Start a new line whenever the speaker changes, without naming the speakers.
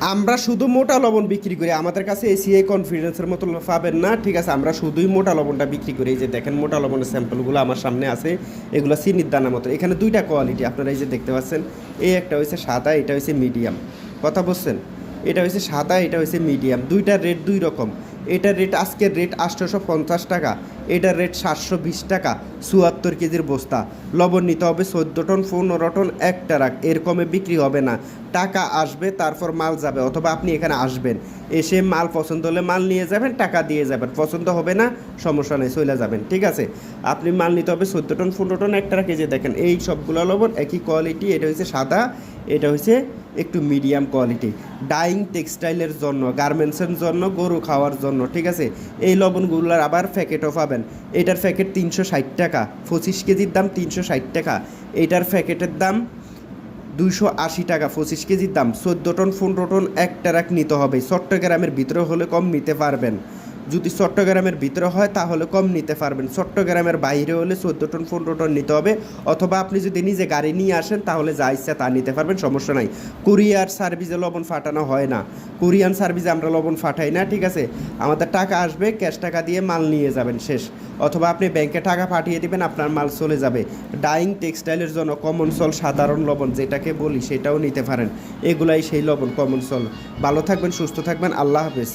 আমরা শুধু মোটা লবণ বিক্রি করি, আমাদের কাছে এসিআই কনফিডেন্সের মতো পাবেন না, ঠিক আছে? আমরা শুধুই মোটা লবণটা বিক্রি করি, এই যে দেখেন মোটা লবণের স্যাম্পলগুলো আমার সামনে আছে, এগুলো চিনির দানা মতো। এখানে দুইটা কোয়ালিটি আপনারা এই যে দেখতে পাচ্ছেন, এই একটা হয়েছে সাদা, এটা হয়েছে মিডিয়াম কথা বলছেন? এটা হয়েছে সাদা, এটা হয়েছে মিডিয়াম দুইটার রেট দুই রকম। এটার রেট আজকের রেট আটশোশো পঞ্চাশ টাকা এটার রেট সাতশো বিশ টাকা, চুয়াত্তর কেজির বস্তা। লবণ নিতে হবে চোদ্দ টন, পনেরো টন, একটা রাখ এরকমে বিক্রি হবে না। টাকা আসবে, তারপর মাল যাবে, অথবা আপনি এখানে আসবেন। এসে মাল পছন্দ হলে মাল নিয়ে যাবেন, টাকা দিয়ে যাবেন। পছন্দ হবে না, সমস্যা নেই, চলে যাবেন, ঠিক আছে? আপনি মাল নিতে হবে চোদ্দ টন, পনেরো টন এক একটা কেজি দেখেন, এই সবগুলো লবণ, একই কোয়ালিটি এটা হচ্ছে সাদা, এটা হচ্ছে একটু মিডিয়াম কোয়ালিটি ডাইং টেক্সটাইলের জন্য গার্মেন্টসের জন্য, গরু খাওয়ার জন্য, ঠিক আছে? এই লবণগুলোর আবার প্যাকেটও পাবেন। এটার প্যাকেট তিনশো ষাট টাকা। পঁচিশ কেজির দাম তিনশো ষাট টাকা। এটার প্যাকেটের দাম দুইশো আশি টাকা। পঁচিশ কেজির দাম। চোদ্দ টন, পনেরো টন, এক ট্রাক নিতে হবে। চট্টগ্রামের ভিতরে হলে কম নিতে পারবেন। যদি চট্টগ্রামের ভিতরে হয়, তাহলে কম নিতে পারবেন। চট্টগ্রামের বাইরে হলে চোদ্দ টন, পনেরো টন নিতে হবে। অথবা আপনি যদি নিজে গাড়ি নিয়ে আসেন, তাহলে যা ইচ্ছা তা নিতে পারবেন, সমস্যা নাই। কুরিয়ার সার্ভিসে লবণ ফাটানো হয় না। কুরিয়ান সার্ভিসে আমরা লবণ ফাটাই না, ঠিক আছে? আমাদের টাকা আসবে, ক্যাশ টাকা দিয়ে মাল নিয়ে যাবেন শেষ। অথবা আপনি ব্যাংকে টাকা পাঠিয়ে দিবেন, আপনার মাল চলে যাবে। ডাইং টেক্সটাইলের জন্য কমন সল সাধারণ লবণ, যেটাকে বলি, সেটাও নিতে পারেন। এগুলাই সেই লবণ কমন সল ভালো থাকবেন, সুস্থ থাকবেন, আল্লাহ হাফেজ।